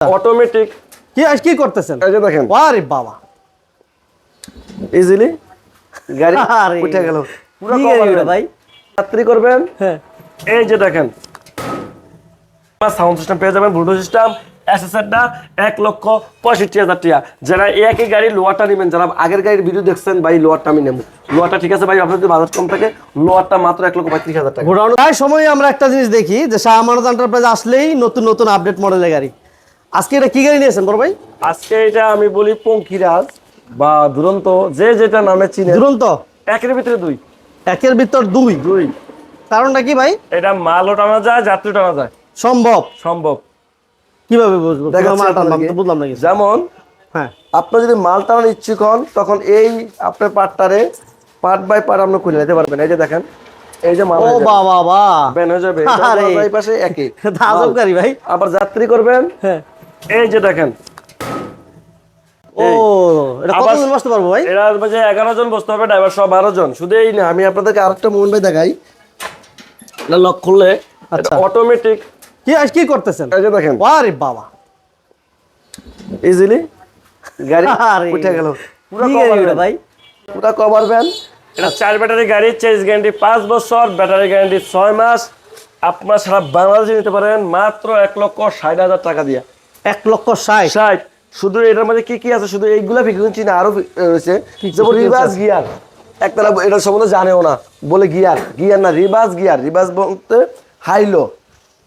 Automatic কি আজ কি করতেছেন? এই যে দেখেন। আরে বাবা। ইজিলি গাড়ি। উঠে গেল। পুরো কি গাড়ি ওটা ভাই? যাত্রী করবেন। হ্যাঁ। এই যে দেখেন। সাউন্ড সিস্টেম পেয়ে যাবেন ব্লুটুথ সিস্টেম এসএসআরটা এক লক্ষ পঁয়ষট্টি হাজার টাকা। যারা একই গাড়ি লোয়ারটা নেবেন যারা আগের গাড়ির ভিডিও দেখছেন ভাই লোয়ারটা আমি নেব। লোয়ারটা ঠিক আছে ভাই আপনার যদি বাজার কম থাকে। লোয়ারটা মাত্র এক লক্ষ পঁয়ত্রিশ হাজার টাকা। প্রায় সময় আমরা একটা জিনিস দেখি যে শাহ আমানত এন্টারপ্রাইজ আসলেই নতুন নতুন আপডেট মডেলের গাড়ি। আজকে এটা কি গাড়ি নিয়েছেন বড় ভাই? আজকে এটা আমি বলি পঙ্কিরাজ বা দুরন্ত যে যেটা নামে চিনে। দুরন্ত? একের ভিতরে দুই। একের ভিতর দুই? দুই। কারণটা কি ভাই? এটা মালও টানা যায় যাত্রী টানা যায়। সম্ভব। সম্ভব। কীভাবে বুঝব? মাল টানলাম বুঝলাম না কিছু। যেমন হ্যাঁ। আপনি যদি মাল টানার ইচ্ছুক হন তখন এই আপনার পার্টটারে পার্ট বাই পার্ট আপনি খুলে নিতে পারবেন। এই যে দেখেন এই যে মাল ও হয়ে বাবা বা ব্যান হয়ে যাবে। এই পাশে একই। আজব গাড়ি ভাই। আবার যাত্রী করবেন। হ্যাঁ। এই যে দেখেন। ও এটা আবার- বসতে পারব ভাই? এরা মাঝে এগারো জন বসতে হবে ড্রাইভার সহ বারো জন। শুধু এই না আমি আপনাদেরকে আরেকটা মোবাইল ভাই দেখাই। এটা লক করলে আচ্ছা। অটোমেটিক কি আজ কি করতেছেন? এই যে দেখেন। আরে বাবা। ইজিলি গাড়ি উঠে গেল। পুরো কি ভাই? পুরো কভার ভ্যান এটা চার ব্যাটারি গাড়ি চেঞ্জ গ্যারান্টি পাঁচ বছর ব্যাটারি গ্যারান্টি ছয় মাস। আপনার সারা বাংলাদেশে নিতে পারেন মাত্র এক লক্ষ ষাট হাজার টাকা দিয়ে। এক লক্ষ ষাট। ষাট। শুধু এটার মধ্যে কি কি আছে? শুধু এইগুলা ফিকুয়েন্সি না আরও রয়েছে। যেমন রিভার্স? গিয়ার। একতলা এটা সম্বন্ধে জানেও না। বলে গিয়ার। গিয়ার না রিভার্স গিয়ার। রিভার্স বলতে হাইলো।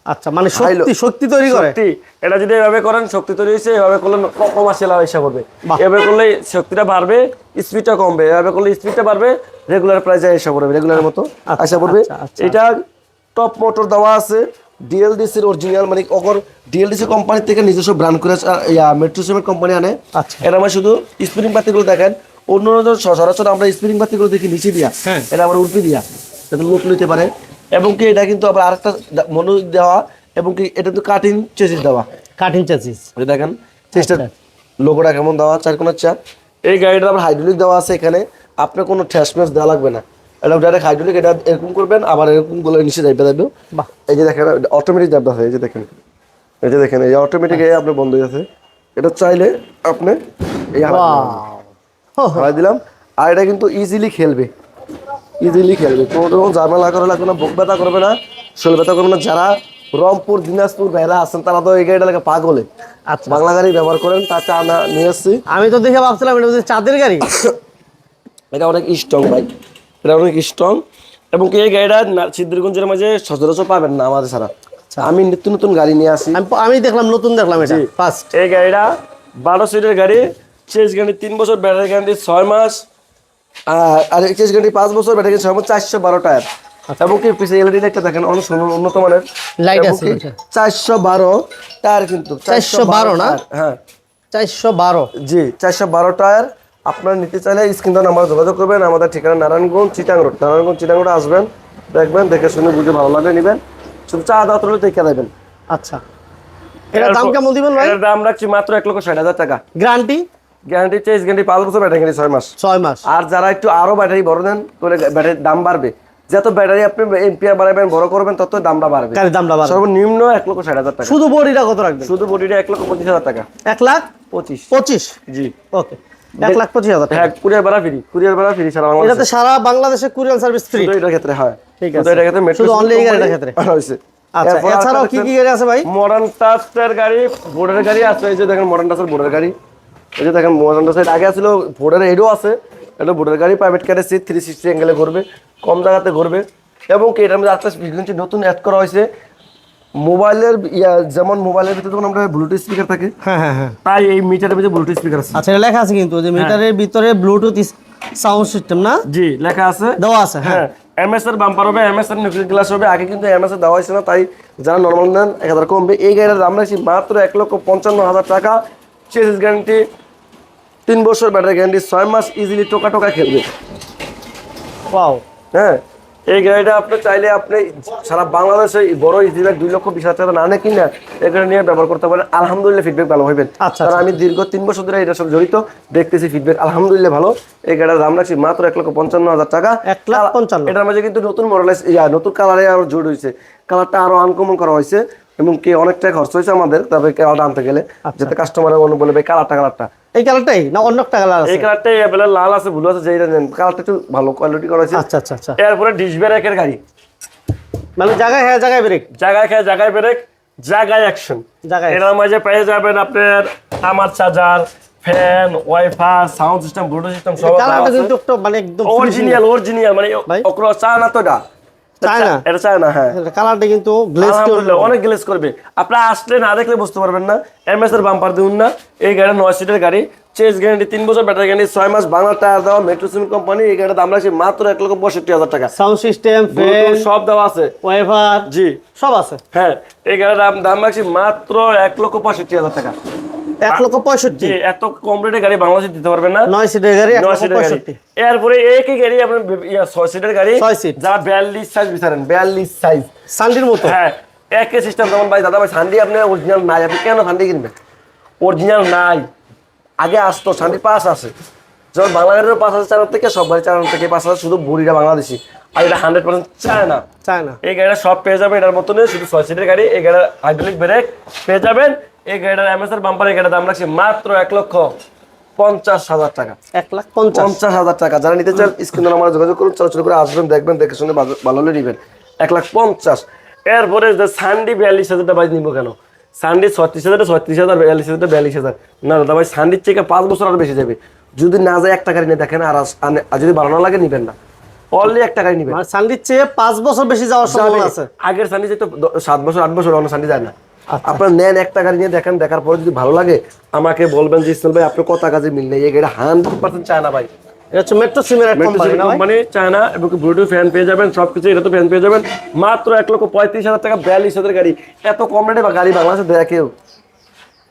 আচ্ছা মানে শক্তি শক্তি তৈরি করে? শক্তি। এটা যদি এভাবে করেন শক্তি তৈরি হয়েছে এভাবে করলে কমার্শিয়াল হিসাব করবে এভাবে করলে শক্তিটা বাড়বে স্পিডটা কমবে। এভাবে করলে স্পিডটা বাড়বে রেগুলার প্রাইসে এসে পড়বে রেগুলার মতো আচ্ছা, আসা পড়বে আচ্ছা, আচ্ছা। এটা টপ মোটর দেওয়া আছে। ডিএলডিসির অরিজিনাল মানে অগর ডিএলডিসি কোম্পানি থেকে নিজস্ব ব্র্যান্ড করে মেট্রো সিমেন্ট কোম্পানি আনে। আচ্ছা। এটা আমার শুধু স্প্রিং বাতিগুলো দেখেন। অন্য অন্য স- সরাসরি আমরা স্প্রিং বাতিগুলো দেখি নিচে দিয়া। হ্যাঁ। এটা আবার উল্পি দিয়া। যাতে লোক নিতে পারে। এবং কি এটা কিন্তু আবার আরেকটা দা- মনে দেওয়া এবং কি এটা তো কাটিং চেসিস দেওয়া। কাঠিং চেসিস দেখেন চেষ্টা আচ্ছা। লোগোটা কেমন দেওয়া চার কোনার চা এই গাড়িটা আবার হাইড্রোলিক দেওয়া আছে এখানে। আপনার কোনো ঠ্যাস ম্যাস দেওয়া লাগবে না। এটা ডাইরেক্ট হাইড্রোলিক এটা এরকম করবেন আবার এরকমগুলো নিচে যাইবে যাবে বাহ। এই যে দেখেন অটোমেটিক দাবটা আছে এই যে দেখেন। এই যে দেখেন এই অটোমেটিক এই আপনার বন্ধ হয়ে আছে এটা চাইলে আপনি এই হালাই দিলাম। আর এটা কিন্তু ইজিলি খেলবে। ইজিলি খেলবে। কোনো রকম ঝামেলা করা লাগবে না বুক ব্যথা করবে না শরীর ব্যথা করবে না। যারা রংপুর দিনাজপুর বেলা আছেন তারা তো এই গাড়িটা লাগে পাগলে। আচ্ছা। বাংলা গাড়ি ব্যবহার করেন তা চা না নিয়ে এসছি আমি তো দেখে ভাবছিলাম এটা চাঁদের গাড়ি। এটা অনেক স্ট্রং ভাই এটা অনেক স্ট্রং এবং এই গাড়িটা সিদ্ধিরগঞ্জের মাঝে সচরাচর পাবেন না আমাদের ছাড়া। আমি নিত্য নতুন গাড়ি নিয়ে আসি। আমি দেখলাম নতুন দেখলাম এটা ফার্স্ট এই গাড়িটা বারো সিটের গাড়ি চেস গাড়ি তিন বছর ব্যাটারি গ্যারান্টি ছয় মাস আর চেস গ্যারান্টি পাঁচ বছর ব্যাটারি ছয় মাস চারশো বারো টায়ার। এবং কি পিছিয়ে এলইডি লাইটটা দেখেন অনেক সুন্দর উন্নত মানের। এবং আছে। চারশো বারো টায়ার কিন্তু 412 না? হ্যাঁ। চারশো বারো। জি চারশো বারো টায়ার আপনারা নিতে চাইলে স্ক্রিন নাম্বার যোগাযোগ করবেন। আমাদের ঠিকানা নারায়ণগঞ্জ চিটাং রোড নারায়ণগঞ্জ চিটাং রোড আসবেন দেখবেন দেখে শুনে বুঝে ভালো লাগলে নেবেন। শুধু চা দাওয়া তুলে দেখে দেবেন। আচ্ছা। এটার দাম কেমন দিবেন ভাই? এটার দাম রাখছি মাত্র এক লক্ষ ষাট হাজার টাকা। গ্যারান্টি? গ্যারান্টি চেস গ্যারান্টি পাঁচ বছর ব্যাটারি গ্যারান্টি ছয় মাস। ছয় মাস। আর যারা একটু আরও ব্যাটারি বড় দেন করে ব্যাটারির দাম বাড়বে। যত ব্যাটারি আপনি এমপিআর বাড়াবেন বড় করবেন তত দামটা বাড়বে। দামটা বাড়বে। সর্বনিম্ন এক লক্ষ ষাট হাজার টাকা। শুধু বডিটা কত রাখবেন? শুধু বডিটা এক লক্ষ পঁচিশ হাজার টাকা। এক লাখ? পঁচিশ। পঁচিশ? জি। ওকে। এক লাখ পঁচিশ হাজার হ্যাঁ কুরিয়ার ভাড়া ফ্রি কুরিয়ার ভাড়া ফ্রি সারা বাংলাদেশে। এটাতে সারা বাংলাদেশে কুরিয়ার সার্ভিস ফ্রি এটার ক্ষেত্রে হয়। ঠিক আছে। এটার ক্ষেত্রে শুধু গাড়িটার company ক্ষেত্রে? হয়েছে। আচ্ছা এছাড়াও কি কি গাড়ি আছে ভাই? মডার্ন টাচের গাড়ি বোর্ডের গাড়ি আছে। এই যে দেখেন মডার্ন টাচের বোর্ডের গাড়ি। এই যে দেখেন মডার্ন টাচের আগে ছিল বোর্ডের এডও আছে। এটা বোর্ডের গাড়ি প্রাইভেট কারের সিট থ্রি সিক্সটি অ্যাঙ্গেলে ঘুরবে। কম জায়গাতে ঘুরবে। এবং এটার মধ্যে একটা ফ্রিকুয়েন্সি নতুন অ্যাড করা হয়েছে। মোবাইলের যেমন মোবাইলের ভিতরে যখন আমরা ব্লুটুথ স্পিকার থাকে হ্যাঁ হ্যাঁ হ্যাঁ। তাই এই মিটারের ভিতরে ব্লুটুথ স্পিকার আছে। আচ্ছা লেখা আছে কিন্তু যে মিটারের ভিতরে ব্লুটুথ সাউন্ড সিস্টেম না? জি লেখা আছে। দেওয়া আছে হ্যাঁ। হ্যাঁ এমএস এর বাম্পার হবে এমএস এর নিউক্লিয়ার গ্লাস হবে আগে কিন্তু এমএস এর দেওয়া হয়েছে না তাই যারা নর্মাল নেন এক হাজার কমবে। এই গাড়ির দাম রাখছি মাত্র এক লক্ষ পঞ্চান্ন হাজার টাকা। চেসিস গ্যারান্টি তিন বছর ব্যাটারি গ্যারান্টি ছয় মাস ইজিলি টোকা টোকা খেলবে। ওয়াও হ্যাঁ এই গাড়িটা আপনি চাইলে আপনি সারা বাংলাদেশে বড় ইজি ব্যাগ দুই লক্ষ বিশ হাজার টাকা না নিয়ে না এই গাড়ি নিয়ে ব্যবহার করতে পারেন। আলহামদুলিল্লাহ ফিডব্যাক ভালো হবেন আচ্ছা, কারণ আমি দীর্ঘ তিন বছর ধরে এটা সব জড়িত দেখতেছি ফিডব্যাক আলহামদুলিল্লাহ ভালো। এই গাড়ির দাম রাখছি মাত্র এক লক্ষ পঞ্চান্ন হাজার টাকা। এক লাখ পঞ্চান্ন। এটার মাঝে কিন্তু নতুন মডেল ইয়া নতুন কালারে আরও জোর হয়েছে কালারটা আরও আনকমন করা হয়েছে এবং কি অনেকটা খরচ হয়েছে আমাদের তবে কালারটা আনতে গেলে যাতে কাস্টমার অন্য বলে ভাই কালারটা কালারটা এই কালারটাই না অন্য একটা কালার আছে? এই কালারটাই অ্যাভেলেবল লাল আছে ব্লু আছে যেটা নেন কালারটা একটু ভালো কোয়ালিটি করা হয়েছে। আচ্ছা আচ্ছা আচ্ছা। এরপরে ডিশ ব্রেকের গাড়ি। মানে জায়গায় হ্যাঁ জায়গায় ব্রেক জায়গায় খেয়ে জায়গায় ব্রেক জায়গায় অ্যাকশন জায়গায় এটার মাঝে পেয়ে যাবেন আপনার আমার charger fan WiFi sound system Bluetooth system সব কালারটা কিন্তু মানে একদম অরিজিনাল অরিজিনাল মানে? ওকরো চায় না তো এটা হ্যাঁ। কালারটা কিন্তু গ্লেজ আলহামদুলিল্লাহ অনেক গ্লেস করবে। আপনারা আসলে না দেখলে বুঝতে পারবেন না। এমএস এর বাম্পার দিন না। এই গাড়ি নয় সিটের গাড়ি। চেস গ্যারান্টি তিন বছর ব্যাটারি গ্যারান্টি ছয় মাস বাংলা টায়ার দেওয়া কোম্পানি এই গাড়ির দাম রাখছে মাত্র এক লক্ষ পঁয়ষট্টি হাজার টাকা। সাউন্ড সিস্টেম সব দেওয়া আছে। ওয়াইফার জি। সব আছে। হ্যাঁ এই গাড়ির দাম রাখছি মাত্র এক লক্ষ পঁয়ষট্টি হাজার টাকা। এক লক্ষ পঁয়ষট্টি। এত কম রেটে গাড়ি বাংলাদেশে দিতে পারবেন না। নয় সিটের গাড়ি নয় সিটের গাড়ি। এরপরে একই গাড়ি আপনার ছয় সিটের গাড়ি ছয় সিট। যারা বিয়াল্লিশ সাইজ বিচারেন বিয়াল্লিশ সাইজ সানডির মতো। হ্যাঁ একই সিস্টেম যেমন ভাই দাদা ভাই সান্ডি আপনার অরিজিনাল নাই আপনি কেন সান্ডি কিনবেন? অরিজিনাল নাই। আগে আসতো সান্ডি পাস আছে। যখন বাংলা গাড়ির পাস আছে চালানোর থেকে সব গাড়ি থেকে পাস শুধু বুড়িটা বাংলাদেশি। আর এটা হান্ড্রেড পার্সেন্ট চায় না চায় না এই গাড়িটা সব পেয়ে যাবেন এটার মতনই শুধু ছয় সিটের গাড়ি এই গাড়ির হাইড্রোলিক ব্রেক পেয়ে যাবেন। এই গাড়িটার এমএসআর বাম্পার এই গাড়ির দাম রাখছি মাত্র এক লক্ষ পঞ্চাশ হাজার টাকা। এক লাখ পঞ্চাশ। হাজার টাকা। যারা নিতে চান স্ক্রিন আমার যোগাযোগ করুন চলাচল করে আসবেন দেখবেন দেখে শুনে ভালো- হলে নিবেন। এক লাখ পঞ্চাশ। এরপরে যে সানডি বিয়াল্লিশ হাজারটা বাইক নিবো কেন? সানডি ছত্রিশ হাজার ছত্রিশ হাজার বিয়াল্লিশ হাজার বিয়াল্লিশ হাজার। না দাদা ভাই সানডির থেকে পাঁচ বছর আর বেশি যাবে। যদি না যায় একটা গাড়ি নিয়ে দেখেন আর যদি বাড়ানো লাগে নিবেন না। অনলি একটা গাড়ি নিবেন। মানে সানডির চেয়ে পাঁচ বছর বেশি যাওয়ার সম্ভাবনা আছে। আগের সান্ডি দ- সাত বছর আট বছর অন্য সান্ডি যায় না। আপনার নেন একটা গাড়ি নিয়ে দেখেন দেখার পরে যদি ভালো লাগে আমাকে বলবেন যে ইসমাল ভাই আপনি কত কাজে মিল নেই? এই গাড়ি হান্ড্রেড পার্সেন্ট চায় না ভাই। এটা হচ্ছে মেট্রো সিমের এক কোম্পানি না চায়না এবং ব্লুটুথ ফ্যান পেয়ে যাবেন সব কিছু এটা তো ফ্যান পেয়ে যাবেন। মাত্র এক লক্ষ পঁয়ত্রিশ হাজার টাকা বিয়াল্লিশ হাজার গাড়ি। এত কম রেটে বা গাড়ি বাংলাদেশে দেয় কেউ?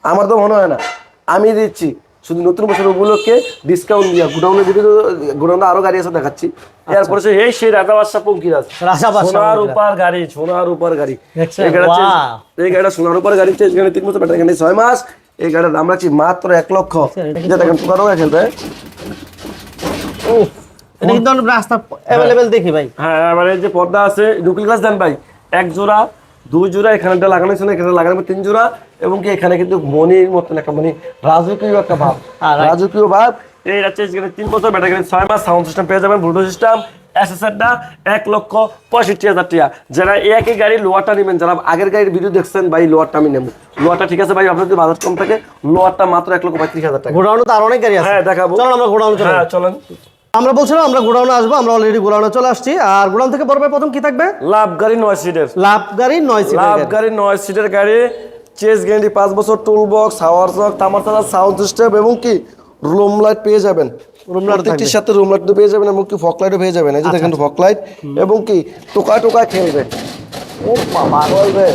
আমার তো মনে হয় না। আমি দিচ্ছি। শুধু নতুন বছর উপলক্ষে ডিসকাউন্ট দিয়া গুডাউনে দিকে গুডাউনে আরও গাড়ি আছে দেখাচ্ছি। এরপরে সে এই সেই রাজা বাদশা রাজা বাদশা সোনার। উপার গাড়ি সোনার উপার গাড়ি? এই গাড়িটা সোনার উপর গাড়ি চেঞ্জ গাড়ি তিন বছর ব্যাটারি গাড়ি ছয় মাস। এই গাড়ির দাম রাখছি মাত্র এক লক্ষ। এটা দেখেন পোকারও খেলবে। এটা কিন্তু আমরা রাস্তা অ্যাভেলেবেল দেখি ভাই। হ্যাঁ এবারে যে পর্দা আছে ডুকুল গ্লাস দেন ভাই। এক জোড়া দুই জোড়া এখানে লাগানো এখানে লাগানো তিন জোড়া। এবং কি এখানে কিন্তু মনির মতন একটা মানে রাজকীয় একটা ভাব। হ্যাঁ, রাজকীয় ভাব এই হচ্ছে এখানে তিন বছর ব্যাটারি ছয় মাস সাউন্ড সিস্টেম পেয়ে যাবেন ব্লুটুথ সিস্টেম এসএসআরটা এক লক্ষ পঁয়ষট্টি হাজার টাকা। যারা একই গাড়ি লোয়ারটা নেবেন যারা আগের গাড়ির ভিডিও দেখছেন ভাই লোয়ারটা আমি নেব। লোয়ারটা ঠিক আছে ভাই আপনার যদি বাজার কম থাকে লোয়ারটা মাত্র এক লক্ষ পঁয়ত্রিশ হাজার টাকা। গোডাউনে তো আর অনেক গাড়ি আছে। হ্যাঁ দেখাবো। চলো আমরা গোডাউনে চলে হ্যাঁ চলেন। আমরা বলছিলাম আমরা গোডাউনে আসব আমরা অলরেডি গোডাউনে চলে আসছি। আর গোডাউন থেকে বড় প্রথম কি থাকবে? লাভ গাড়ি নয় সিটের লাভ গাড়ি নয় সিটের লাভ গাড়ি। গাড়ি নয় সিটের গাড়ি। চেস গ্যারান্টি পাঁচ বছর টুল বক্স হাওয়ার চক তামার চালা সাউন্ড সিস্টেম এবং কি? রুম লাইট পেয়ে যাবেন। Room light প্রত্যেকটির সাথে রুম লাইট পেয়ে যাবেন এবং কি ফক লাইটও পেয়ে যাবেন। এই যে দেখেন ফক লাইট এবং কি টোকা টোকা খেলবে। ও বাবা চলবে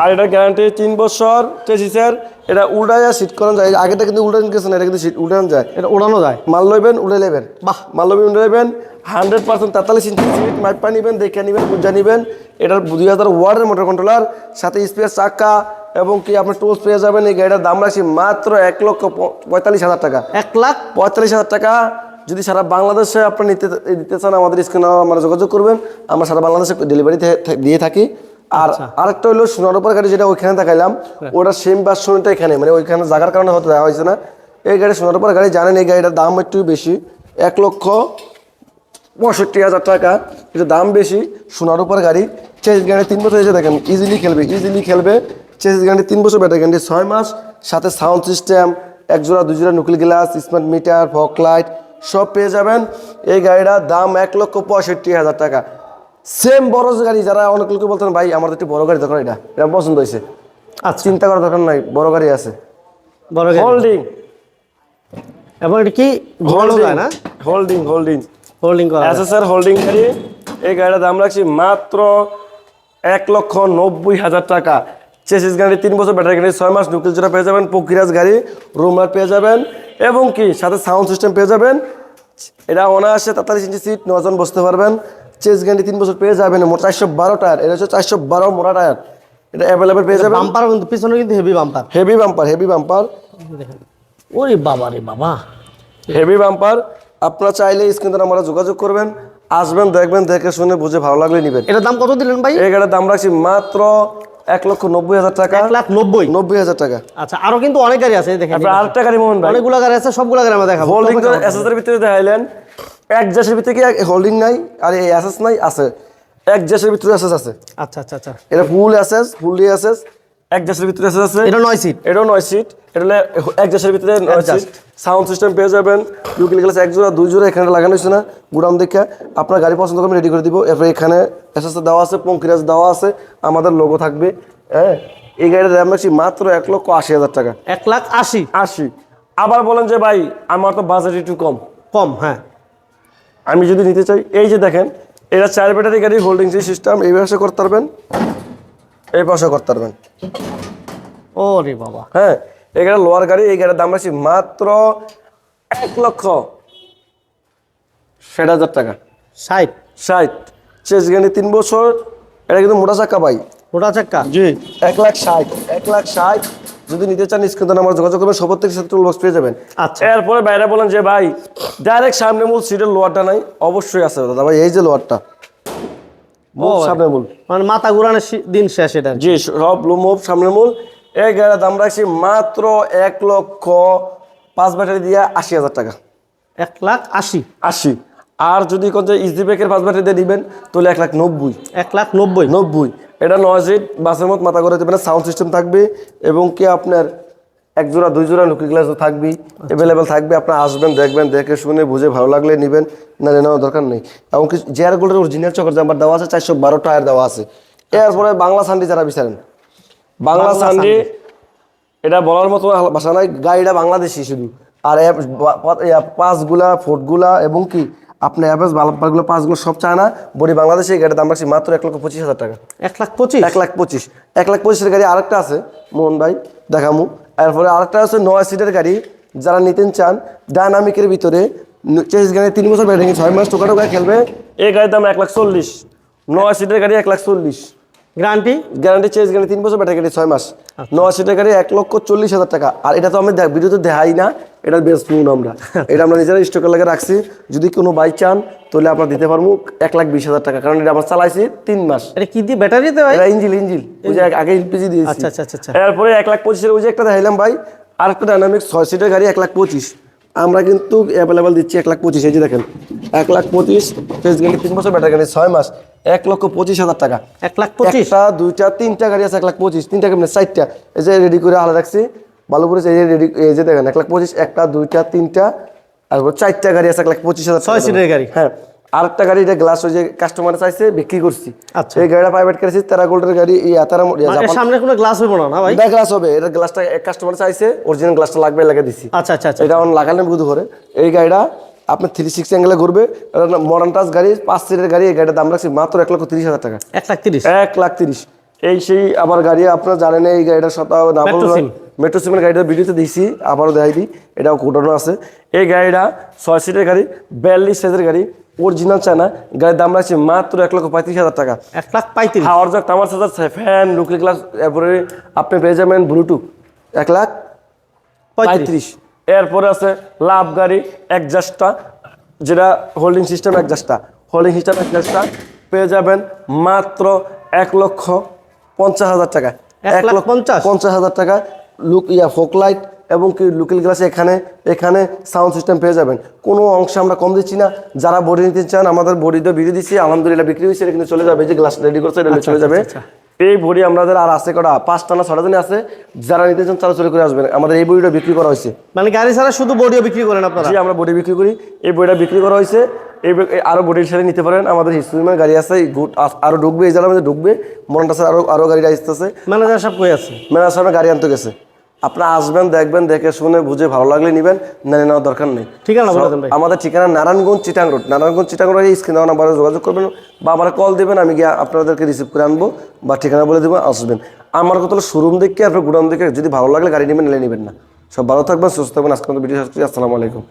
আর এটা গ্যারান্টি তিন বছর চেসিসের এটা উল্টায় সিট করানো যায়। আগেটা কিন্তু উল্টান গেছে না এটা কিন্তু সিট উল্টানো যায়। এটা ওড়ানো যায়। মাল লইবেন উড়ে নেবেন। বাহ। মাল লইবেন উড়ে নেবেন। হান্ড্রেড পার্সেন্ট তেতাল্লিশ ইঞ্চি সিট মাইপা নেবেন দেখে নেবেন বুঝা নেবেন। এটার দুই হাজার ওয়ার্ডের মোটর কন্ট্রোলার সাথে স্পেয়ার চাকা এবং কি আপনি টোস পেয়ে যাবেন এই গাড়িটার দাম রাখছি মাত্র এক লক্ষ পঁয়তাল্লিশ হাজার টাকা। এক লাখ? পঁয়তাল্লিশ হাজার টাকা। যদি সারা বাংলাদেশে আপনি নিতে দিতে চান আমাদের স্ক্রিনে আমরা যোগাযোগ করবেন। আমরা সারা বাংলাদেশে ডেলিভারি দিয়ে থাকি। আর আরেকটা হলো সোনার উপর গাড়ি যেটা ওইখানে দেখাইলাম ওটা সেম বাস ভার্সনটা এখানে মানে ওইখানে জায়গার কারণে হয়তো দেওয়া হয়েছে না। এই গাড়ি সোনার উপর গাড়ি জানেন এই গাড়িটার দাম একটু বেশি। এক লক্ষ পঁয়ষট্টি হাজার টাকা। এটা দাম বেশি। সোনার উপর গাড়ি চেস গাড়ি তিন বছর এসে দেখেন ইজিলি খেলবে ইজিলি খেলবে। চেস গাড়ি তিন বছর ব্যাটারি গাড়ি ছয় মাস সাথে সাউন্ড সিস্টেম এক জোড়া দু জোড়া নুকলি glass smart meter fog light সব পেয়ে যাবেন। এই গাড়িটার দাম এক লক্ষ পঁয়ষট্টি হাজার টাকা। সেম বড় গাড়ি যারা অনেক লোকে বলতেন ভাই আমাদের একটু বড় গাড়ি দরকার এটা। এটা পছন্দ হয়েছে। আর চিন্তা করার দরকার নাই বড় গাড়ি আছে। বড় গাড়ি। হোল্ডিং এবং এটা কি ঘোরানো না? হোল্ডিং হোল্ডিং হোল্ডিং করা যায়। এসএসআর হোল্ডিং গাড়ি। এই গাড়িটার দাম রাখছি মাত্র এক লক্ষ নব্বই হাজার টাকা। চেসিস গাড়ি তিন বছর ব্যাটারি গাড়ি ছয় মাস নুকিল জোড়া পেয়ে যাবেন পকিরাজ গাড়ি রুমার পেয়ে যাবেন এবং কি সাথে সাউন্ড সিস্টেম পেয়ে যাবেন। এটা অনায়াসে তেতাল্লিশ ইঞ্চি সিট নজন বসতে পারবেন। চেস গাড়ি তিন বছর পেয়ে যাবেন মোট চারশো বারো টায়ার। এটা হচ্ছে চারশো বারো মোটা টায়ার। এটা অ্যাভেলেবেল পেয়ে যাবেন। বাম্পার কিন্তু পিছনে কিন্তু heavy bumper heavy bumper heavy bumper ওরে বাবা রে বাবা। হেভি বাম্পার আপনারা চাইলে স্ক্রিন দ্বারা আমরা যোগাযোগ করবেন আসবেন দেখবেন দেখে শুনে বুঝে ভালো লাগলে নেবেন। এটার দাম কত দিলেন ভাই? এই গাড়ির দাম রাখছি মাত্র এক লক্ষ নব্বই হাজার টাকা। এক লাখ নব্বই। নব্বই হাজার টাকা। আচ্ছা আরও কিন্তু অনেক গাড়ি আছে দেখেন আর আরেকটা গাড়ি মোহন ভাই অনেকগুলো গাড়ি আছে সবগুলো গাড়ি আমরা দেখাবো। হোল্ডিং এসএসের ভিতরে দেখাইলেন। এক জেসের ভিতরে কি হোল্ডিং নাই? আর এই এসএস নাই আছে। এক জেসের ভিতরে এসএস আছে। আচ্ছা আচ্ছা আচ্ছা। এটা ফুল এসএস ফুললি এসএস এক জেসের ভিতরে আছে এটা নয় সিট এটাও নয় সিট এটা এক জেসের ভিতরে নয় সিট সাউন্ড সিস্টেম পেয়ে যাবেন। ইউকিল গ্লাস এক জোড়া দুই জোড়া এখানে লাগানো হয়েছে না। গুড়াম দেখে আপনার গাড়ি পছন্দ করবেন রেডি করে দিব। এরপরে এখানে এসএস দেওয়া আছে পঙ্কিরাজ দেওয়া আছে। আমাদের লোগো থাকবে। হ্যাঁ? এই গাড়ির দাম রাখছি মাত্র এক লক্ষ আশি হাজার টাকা। এক লাখ আশি। আশি। আবার বলেন যে ভাই আমার তো বাজেট একটু কম। কম হ্যাঁ। আমি যদি নিতে চাই এই যে দেখেন এটা চার ব্যাটারি গাড়ি হোল্ডিং সিস্টেম এই ব্যবসা করতে পারবেন। এই পাশে করতে পারবেন। ও রে বাবা। হ্যাঁ এই গাড়ি লোয়ার গাড়ি এই গাড়ির দাম রাখছি মাত্র এক লক্ষ। ষাট হাজার টাকা। ষাট? ষাট। চেস গাড়ি তিন বছর এটা কিন্তু মোটা চাক্কা পাই মোটা চাক্কা? জি। এক লাখ ষাট এক লাখ ষাট। যদি নিতে চান স্ক্রিন আমার যোগাযোগ করবেন সবার থেকে সাথে বক্স পেয়ে যাবেন। আচ্ছা। এরপরে বাইরে বলেন যে ভাই ডাইরেক্ট সামনে মূল সিটের লোয়ারটা নাই অবশ্যই আছে দাদা ভাই এই যে লোয়ারটা সামনে মূল। মানে মাথা ঘুরানোর দিন শেষ এটা জি সব মুভ সামনের মূল। এই গাড়ির দাম রাখছি মাত্র এক লক্ষ পাঁচ ব্যাটারি দিয়ে আশি হাজার টাকা। এক লাখ আশি। আশি। আর যদি কোন ইজি ব্রেকের পাঁচ ব্যাটারি দিয়ে দিবেন তাহলে এক লাখ নব্বই। এক লাখ নব্বই। নব্বই। এটা নয় সিট বাসের মতো মাথা করে দেবেন সাউন্ড সিস্টেম থাকবে এবং কি আপনার এক জোড়া দুই জোড়া লুকি গ্লাস থাকবেই অ্যাভেলেবেল থাকবে। আপনার আসবেন দেখবেন দেখে শুনে বুঝে ভালো লাগলে নেবেন না নেওয়ার দরকার নেই। এমনকি জেয়ার গোল্ডের অরিজিনাল চকর জাম্পার দেওয়া আছে চারশো বারো টায়ার দেওয়া আছে। এরপরে বাংলা সান্ডি যারা বিচারেন বাংলা সান্ডি। এটা বলার মতো ভাষা নয় গাড়িটা বাংলাদেশি শুধু। আর অ্যাপ- বা- পা- ফোর্টগুলা এবং কি আপনার অ্যাপেস বালপারগুলো পাসগুলো সব চায় না বডি বাংলাদেশে গাড়ির দাম রাখছি মাত্র এক লক্ষ পঁচিশ হাজার টাকা। এক লাখ পঁচিশ? এক লাখ পঁচিশ। এক লাখ পঁচিশের গাড়ি আরেকটা আছে মোহন ভাই দেখামু। এরপরে আরেকটা আছে নয় সিটের গাড়ি, যারা নিতেন চান ডায়নামিকের ভিতরে চেস গাড়ি তিন বছর ব্যাটারি ছয় মাস টোকা টোকা খেলবে। এই গাড়ির দাম এক লাখ চল্লিশ, নয় সিটের গাড়ি এক লাখ চল্লিশ। গ্যারান্টি? গ্যারান্টি চেঞ্জ গাড়ি তিন বছর ব্যাটারি গাড়ি ছয় মাস। নয় সিটের গাড়ি এক লক্ষ চল্লিশ হাজার টাকা। আর এটা তো আমি দেখ- ভিডিওতে দেখাই না এটা বেস্ট ফোন আমরা। এটা আমরা নিজেরা স্টকের লাগে রাখছি। যদি কোনো বাইক চান তাহলে আপনার দিতে পারব এক লাখ বিশ হাজার টাকা। কারণ এটা আমরা চালাইছি তিন মাস। এটা কি দিয়ে ব্যাটারিতে ভাই এটা ইঞ্জিল ইঞ্জিল। ওই যে আগে এলপিজি দিয়েছি। আচ্ছা আচ্ছা আচ্ছা আচ্ছা। এরপরে এক লাখ পঁচিশের ওই যে একটা দেখাইলাম ভাই আর একটা ডাইনামিক ছয় সিটের গাড়ি এক লাখ পঁচিশ। আমরা কিন্তু অ্যাভেলেবেল দিচ্ছি এক লাখ পঁচিশ এই যে দেখেন এক লাখ পঁচিশ ফেস গাড়ি তিন বছর ব্যাটারি গাড়ি ছয় মাস এক লক্ষ পঁচিশ হাজার টাকা। এক লাখ পঁচিশ? দুইটা তিনটা গাড়ি আছে এক লাখ পঁচিশ তিনটা কেমন? চারটা। এই যে রেডি করে আলাদা রাখছি ভালো করে এই যে রেডি এই যে দেখেন এক লাখ পঁচিশ একটা দুইটা তিনটা আর চারটা গাড়ি আছে এক লাখ পঁচিশ হাজার ছয় সিটের গাড়ি। হ্যাঁ। আরেকটা গাড়ি এটা গ্লাস ওই যে কাস্টমার চাইছে বিক্রি করছি। আচ্ছা। এই গাড়িটা প্রাইভেট করেছি তেরা গোল্ডের গাড়ি এই তারা মানে সামনে কোনো গ্লাস হবে না ভাই? এটা গ্লাস হবে। এটা গ্লাসটা এক কাস্টমার চাইছে অরিজিনাল গ্লাসটা লাগবে লাগিয়ে দিছি। আচ্ছা আচ্ছা আচ্ছা। এটা অন লাগালেন বুধ করে এই গাড়িটা আপনার থ্রি সিক্স অ্যাঙ্গেলে ঘুরবে। মডার্ন টাচ গাড়ি পাঁচ সিটের গাড়ি এই গাড়ির দাম রাখছি মাত্র এক লক্ষ তিরিশ হাজার টাকা। এক লাখ তিরিশ? এক লাখ তিরিশ। এই সেই আবার গাড়ি আপনারা জানেন এই গাড়িটা সাথে না। মেট্রো সিমের গাড়িটা ভিডিওতে দিয়েছি আবারও দেখাই দিই। এটাও কোটানো আছে। এই গাড়িটা ছয় সিটের গাড়ি বিয়াল্লিশ সাইজের গাড়ি। অরিজিনাল চায়না গাড়ির দাম রাখছি মাত্র এক লক্ষ পঁয়ত্রিশ হাজার টাকা। এক লাখ পঁয়ত্রিশ। হাওয়ার জগ তামার সাথে ফ্যান লুকলি গ্লাস এরপরে আপনি পেয়ে যাবেন ব্লুটুথ এক লাখ পঁয়ত্রিশ। এরপরে আছে লাভ গাড়ি একজাস্টটা যেটা হোল্ডিং সিস্টেম একজাস্টটা হোল্ডিং সিস্টেম একজাস্টটা পেয়ে যাবেন মাত্র এক লক্ষ পঞ্চাশ হাজার টাকা। এক লাখ পঞ্চাশ? পঞ্চাশ হাজার টাকা লুক ইয়া ফোক লাইট এবং কি লুকিল গ্লাস এখানে এখানে সাউন্ড সিস্টেম পেয়ে যাবেন। কোনো অংশে আমরা কম দিচ্ছি না। যারা বডি নিতে চান আমাদের বডিতে বিক্রি দিচ্ছি আলহামদুলিল্লাহ বিক্রি হয়েছে এটা কিন্তু চলে যাবে। যে গ্লাস রেডি করছে এটা চলে যাবে। আচ্ছা, এই বডি আমাদের আর আছে কটা? পাঁচটা না ছটা দিন আছে। যারা নিতে চান তারা চলে করে আসবেন। আমাদের এই বডিটা বিক্রি করা হয়েছে। মানে গাড়ি ছাড়া শুধু বডিও বিক্রি করেন আপনারা? জি আমরা বডি বিক্রি করি। এই বইটা বিক্রি করা হয়েছে। এই বই- এই আরও বডির সাথে নিতে পারেন। আমাদের হিস্ট্রিমের গাড়ি আছে এই গুড- আস- আরও ঢুকবে এই জায়গার মধ্যে ঢুকবে। মনটা আরও আরও গাড়ি আসতেছে। ম্যানেজার সব কই আছে? ম্যানেজার সামনে গাড়ি আনতে গেছে। আপনারা আসবেন দেখবেন দেখে শুনে বুঝে ভালো লাগলে নেবেন না নেওয়ার দরকার নেই। ঠিকানা আমাদের ঠিকানা Narayanganj Chittagong road. Narayanganj Chittagong road screen দেওয়া নাম্বারে যোগাযোগ করবেন। বা আমার কল দেবেন আমি গিয়ে আপনাদেরকে রিসিভ করে আনব বা ঠিকানা বলে দেবো আসবেন। আমার কথা হলো শোরুম দেখে আপনার গুডাউন দেখে যদি ভালো লাগলে গাড়ি নেবেন নিলে নেবেন না। সব ভালো থাকবেন সুস্থ থাকবেন। আজকে ভিডিও আসসালামু আলাইকুম।